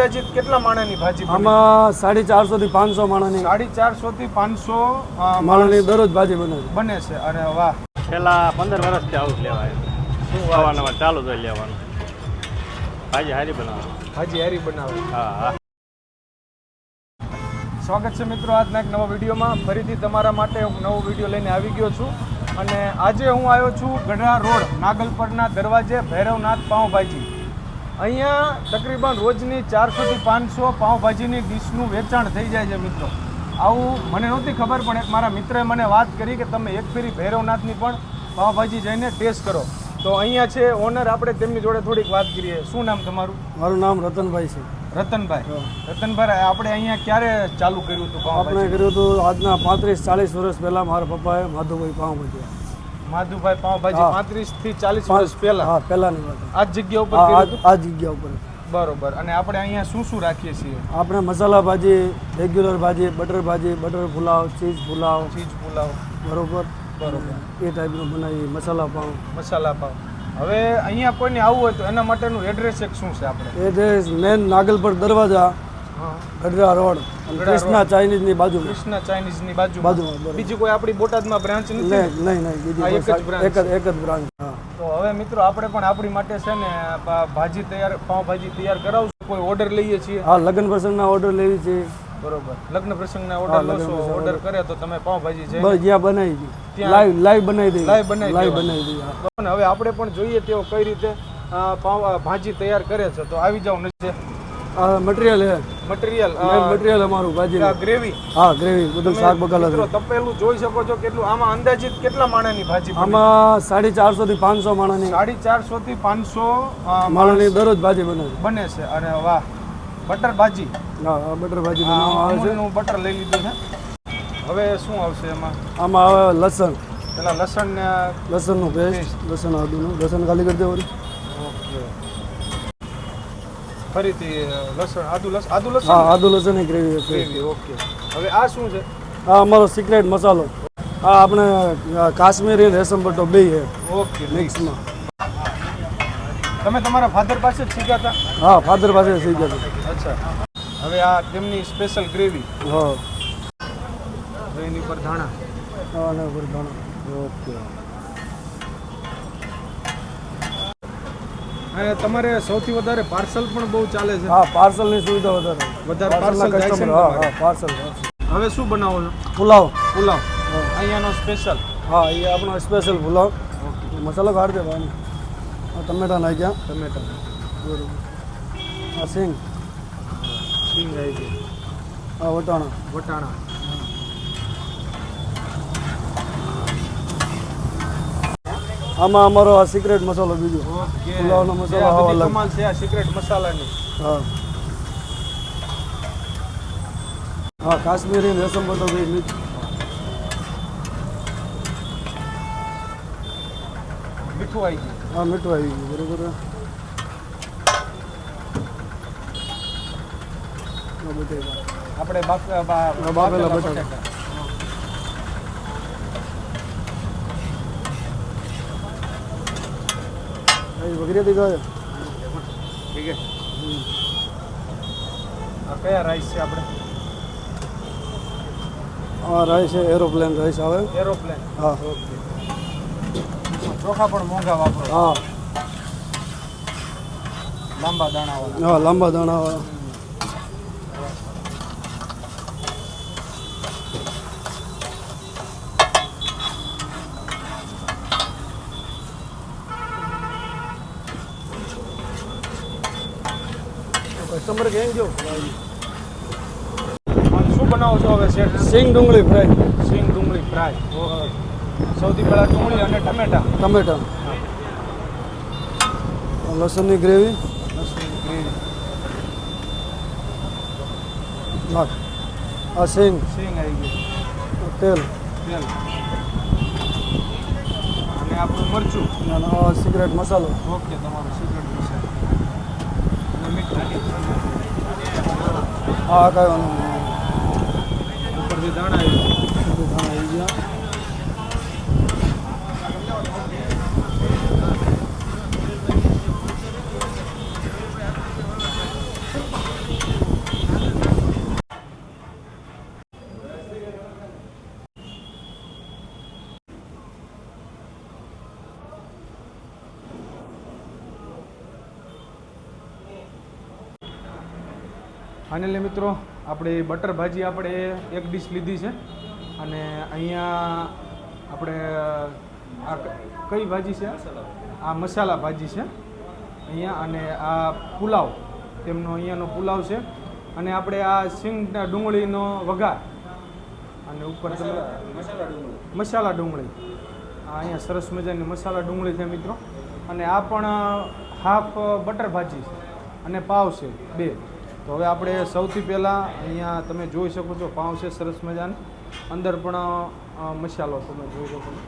અંદાજિત કેટલા માણાની ભાજી આમાં સાડી ચારસો થી પાંચસો માણસની સાડી ચારસો થી પાંચસો માણસની દરરોજ ભાજી બને છે. બને છે. અરે વાહ. છેલ્લા પંદર વર્ષથી આવું લેવાય. શું અવારનવાર ચાલુ જ હોય લેવાનું. ભાજી હારી બનાવે ભાજી હારી બનાવે હા હા. સ્વાગત છે મિત્રો આજના એક નવા વિડીયોમાં. ફરીથી તમારા માટે હું નવો વીડિયો લઈને આવી ગયો છું. અને આજે હું આવ્યો છું ગઢડા રોડ નાગલપરના દરવાજે ભૈરવનાથ પાઉંભાજી. અહીંયા તકરીબન રોજની ચારસોથી પાંચસો પાઉંભાજીની ડીશનું વેચાણ થઈ જાય છે મિત્રો. આવું મને નહોતી ખબર પણ એક મારા મિત્રએ મને વાત કરી કે તમે એક ફેરી ભૈરવનાથની પણ પાઉંભાજી જઈને ટેસ્ટ કરો. તો અહીંયા છે ઓનર આપણે તેમની જોડે થોડીક વાત કરીએ. શું નામ તમારું? મારું નામ રતનભાઈ છે. રતનભાઈ. રતનભાઈ આપણે અહીંયા ક્યારે ચાલુ કર્યું હતું આપણે કર્યું હતું આજના પાંત્રીસ ચાલીસ વર્ષ પહેલાં મારા પપ્પાએ માધુભાઈ પાઉંભાજી. માધુભાઈ પાવભાજી. પાંત્રીસથી ચાલીસ વર્ષ પહેલા. હા પહેલાની વાત. આ જગ્યા ઉપર આ જગ્યા ઉપર. બરોબર. અને આપણે અહીંયા શું શું રાખીએ છીએ? આપણે મસાલા ભાજી રેગ્યુલર ભાજી બટર ભાજી butter pulao cheese pulao. Cheese pulao. બરોબર? બરોબર. એ ટાઈપનું બનાવી મસાલા પાઉં. મસાલા પાવ હવે અહીંયા કોઈને આવવું હોય તો એના માટેનું એડ્રેસ એક શું છે આપણે? એ જે મેન નાગલપર દરવાજા ગઢડા રોડ કૃષ્ણા ચાઇનીઝની ચાઇનીઝની કૃષ્ણા ચાઇનીઝની બાજુ બાજુ બીજી કોઈ આપણી બોટાદમાં બ્રાન્ચ નથી? નહીં નહીં બીજી એક જ સા- એક જ એક જ બ્રાન્ચ તો હવે મિત્રો આપણે પણ આપણી માટે છે ને ભાજી તૈયાર પાવભાજી તૈયાર કરાવશું. કોઈ ઓર્ડર લઈએ છીએ? હા લગ્ન પ્રસંગના ઓર્ડર લેવી છે. બરોબર. લગ્ન પ્રસંગના ઓર્ડર લેશો ઓર્ડર કરે તો તમે પાવભાજી છે બસ જ્યાં બનાવી દી લાઈવ લાઈવ બનાવી દઈ લાઈવ બનાવી લાઈવ બનાવી દઈ હવે આપણે પણ જોઈએ તેઓ કઈ રીતે પાવ ભાજી તૈયાર કરે છે. તો આવી જાવ નજરે. મટીરિયલ હે. મટીરિયલ મટીરિયલ અમારું ભાજી ગ્રેવી હા ગ્રેવી બધું શાક બકાલા મિત્રો તપેલું જોઈ શકો છો કેટલું આમાં અંદાજિત કેટલા માણાની ભાજી આમાં સાડી ચારસો થી પાંચસો માણસની સાડી ચારસો થી પાંચસો માણસની દરરોજ ભાજી બને છે. બને છે. અને વાહ. બટર ભાજી. હા બટર ભાજી બનાવવામાં આવે છે. હું બટર લઈ લીધું છે. હવે શું આવશે એમાં? આમાં આવે લસણ. પેલા લસણ ને લસણનું પેસ્ટ લસણ આદુનું. લસણ ખાલી કરી દેવાનું. ફરીથી લસણ આદુ લસણ આદુ હા લસણ આદુ લસણની ગ્રેવી. Gravy okay. હવે આ શું છે? આ અમારો સિક્રેટ મસાલો. આ આપણે કાશ્મીરી રેશમ પટ્ટો બે છે. ઓકે મિક્સમાં. તમે તમારા ફાધર પાસે જ શીખ્યા હતા? હા ફાધર પાસે શીખ્યા હતા. અચ્છા. હવે આ તેમની સ્પેશિયલ ગ્રેવી હા. એની પર ધાણા. હા, અને ઉપર દાણા. ઓકે. અને તમારે સૌથી વધારે પાર્સલ પણ બહુ ચાલે છે. હા પાર્સલની સુવિધા વધારે. વધારે પાર્સલ જાય છે હા? હા પાર્સલ હવે શું બનાવો છો? પુલાવ. પુલાવ. અહીંયાનો સ્પેશિયલ હા એ આપણો સ્પેશિયલ પુલાવ. મસાલો કાઢ દે ભાઈ. ટમેટા નાખ્યા. ટમેટા. બરોબર. આ સિંગ. સિંગ આવી ગયા હા વટાણા. વટાણા. આમાં અમારો આ સિક્રેટ મસાલો બીજો. પુલાવનો મસાલો છે આ સિક્રેટ મસાલાની. હા. હા કાશ્મીરી રેશમ બધો ભાઈ મીઠું આવી ગયું. હા મીઠું આવી ગયું બરોબર આપણે બાફેલા બટાકા. બટાકા. એ વગેરે છે ઠીક છે. આ કયા રાઈસ છે આપણે? હા રાઈસ છે એરોપ્લેન રાઈસ આવે. એરોપ્લેન હા. ઓકે ચોખા પણ મોંઘા વાપરો. હા. લાંબા દાણાવાળા. હા લાંબા દાણા વાળા કસ્ટમર કેમ જો. શું બનાવો છો હવે શેઠ? સિંગ ડુંગળી ફ્રાય. સિંગ ડુંગળી ફ્રાય. સૌથી પહેલા ડુંગળી અને ટમેટા. ટમેટા. લસણની ગ્રેવી. લસણની ગ્રેવી. નાખ. આ સિંગ. સિંગ આવી ગયું. તેલ. તેલ. અને આપણું મરચું. અને સિગરેટ મસાલો. ઓકે તમારો સિગરેટ મસાલો. અને મીઠું આ કાંઈ વાંધો ઉપરથી દાણા આવી ગયા. નહીં દાણા આવી ગયા ફાઇનલી મિત્રો આપણે બટર ભાજી આપણે એક ડીશ લીધી છે. અને અહીંયા આપણે આ કઈ ભાજી છે? આ મસાલા ભાજી છે. અહીંયા અને આ પુલાવ તેમનો અહીંયાનો પુલાવ છે. અને આપણે આ સિંગના ડુંગળીનો વઘાર. અને ઉપર તમે મસાલા ડુંગળી. આ અહીંયા સરસ મજાની મસાલા ડુંગળી છે મિત્રો. અને આ પણ હાફ બટર ભાજી છે. અને પાવ છે બે. તો હવે આપણે સૌથી પહેલાં અહીંયા તમે જોઈ શકો છો પાઉં છે સરસ મજાને. અંદર પણ મસાલો તમે જોઈ શકો છો.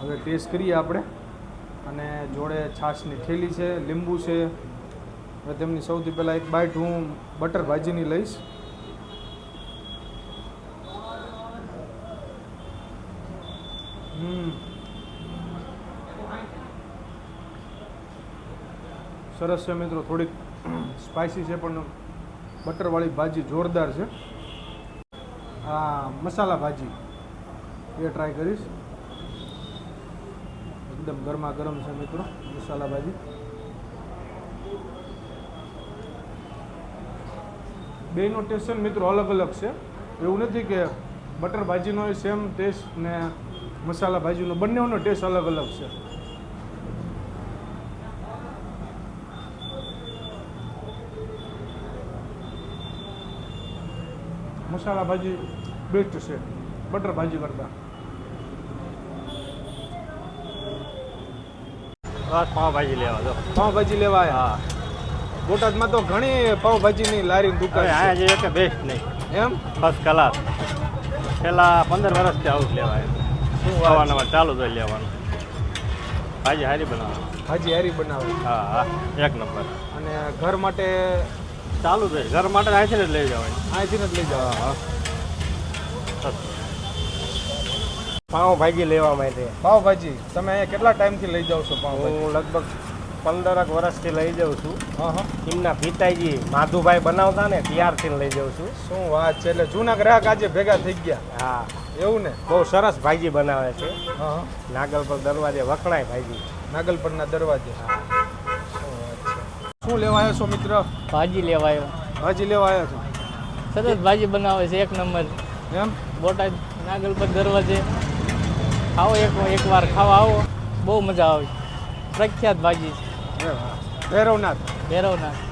હવે ટેસ્ટ કરીએ આપણે. અને જોડે છાશની થેલી છે, લીંબુ છે. હવે તેમની સૌથી પહેલાં એક બાઇટ હું બટર ભાજીની લઈશ. સરસ છે મિત્રો, થોડીક સ્પાઇસી છે, પણ બટરવાળી ભાજી જોરદાર છે. આ મસાલા ભાજી એ ટ્રાય કરીશ. એકદમ ગરમા ગરમ છે મિત્રો, મસાલા ભાજી. બેનો ટેસ્ટ છે મિત્રો અલગ અલગ છે. એવું નથી કે બટર ભાજીનો સેમ ટેસ્ટ ને મસાલા ભાજીનો બંનેનો ટેસ્ટ અલગ અલગ છે. મસાલા ભાજી બેસ્ટ છે. બટર ભાજી કરતાં. પાવભાજી લેવા દો. પાવભાજી લેવા હા. બોટાદમાં તો ઘણી પાઉંભાજીની લારી દુકાન અહીંયા છે. જે એક બેસ્ટ નહીં. એમ? ફર્સ્ટ ક્લાસ પેલા પંદર વર્ષથી આવું જ લેવાય. શું અવારનવાર ચાલુ હોય લેવાનું. ભાજી હારી બનાવવાની ભાજી હારી બનાવે. હા હા. એક નંબર. અને ઘર માટે ચાલુ છે. ઘર માટે અહીંથી જ લઈ જવાય. અહીંથી જ લઈ જવા હા. પાઉંભાજી લેવા માટે. પાવભાજી તમે અહીંયા કેટલા ટાઈમથી લઈ જાઓ છો પાઉં હું લગભગ પંદરક વર્ષથી લઈ જાઉં છું. હા હા. એમના પિતાજી માધુભાઈ બનાવતા ને ત્યારથી લઈ જાઉં છું. શું વાત છે? એટલે જૂના ગ્રાહક આજે ભેગા થઈ ગયા? હા. એવું ને? બહુ સરસ ભાજી બનાવે છે. હા હા. નાગલ પર દરવાજે વખણાય ભાજી નાગલપરના દરવાજે? છે શું લેવા આવ્યો છો મિત્ર? ભાજી લેવા આવ્યો ભાજી લેવા આવ્યો છો. સરસ ભાજી બનાવે છે એક નંબર. એમ? બોટાદ નાગલ પર દરવાજે આવો એક એકવાર ખાવા આવો. બહુ મજા આવે. પ્રખ્યાત ભાજી છે. ભૈરવનાથ. ભૈરવનાથ.